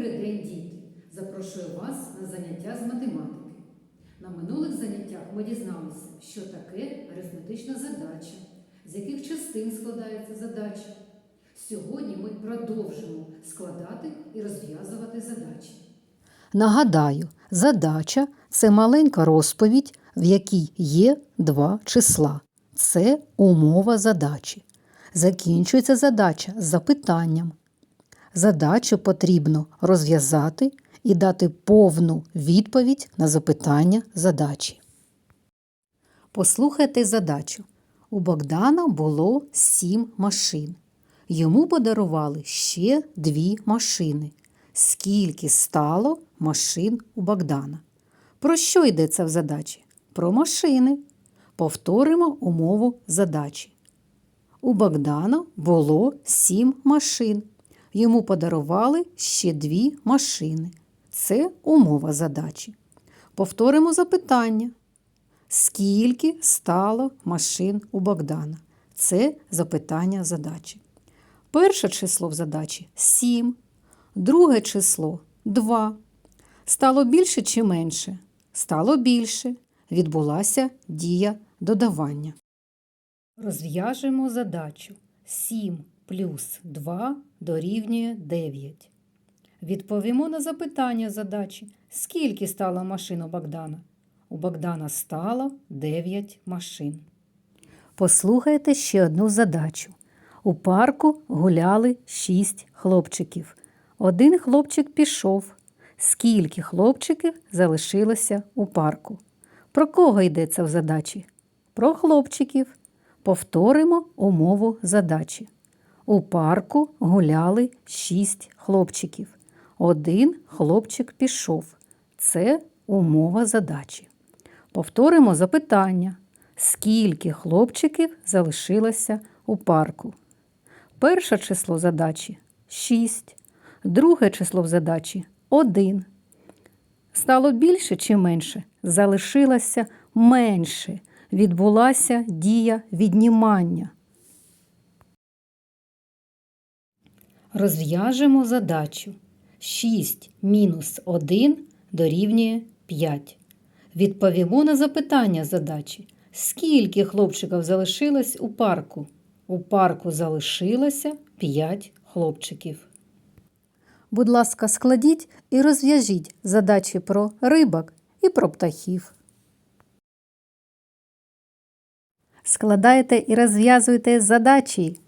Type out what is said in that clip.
Добрий день, діти! Запрошую вас на заняття з математики. На минулих заняттях ми дізналися, що таке арифметична задача, з яких частин складається задача. Сьогодні ми продовжимо складати і розв'язувати задачі. Нагадаю, задача це маленька розповідь, в якій є два числа. Це умова задачі. Закінчується задача з запитанням. Задачу потрібно розв'язати і дати повну відповідь на запитання задачі. Послухайте задачу. У Богдана було сім машин. Йому подарували ще дві машини. Скільки стало машин у Богдана? Про що йдеться в задачі? Про машини. Повторимо умову задачі. У Богдана було сім машин. Йому подарували ще дві машини. Це умова задачі. Повторимо запитання. Скільки стало машин у Богдана? Це запитання задачі. Перше число в задачі 7, друге число 2. Стало більше чи менше? Стало більше. Відбулася дія додавання. Розв'яжемо задачу. 7 плюс 2 дорівнює 9. Відповімо на запитання задачі. Скільки стало машин у Богдана? У Богдана стало 9 машин. Послухайте ще одну задачу. У парку гуляли 6 хлопчиків. Один хлопчик пішов. Скільки хлопчиків залишилося у парку? Про кого йдеться в задачі? Про хлопчиків. Повторимо умову задачі. У парку гуляли шість хлопчиків. Один хлопчик пішов. Це умова задачі. Повторимо запитання. Скільки хлопчиків залишилося у парку? Перше число задачі 6. Друге число в задачі 1. Стало більше чи менше? Залишилося менше. Відбулася дія віднімання. Розв'яжемо задачу. 6 мінус 1 дорівнює 5. Відповімо на запитання задачі. Скільки хлопчиків залишилось у парку? У парку залишилося 5 хлопчиків. Будь ласка, складіть і розв'яжіть задачі про рибок і про птахів. Складайте і розв'язуйте задачі.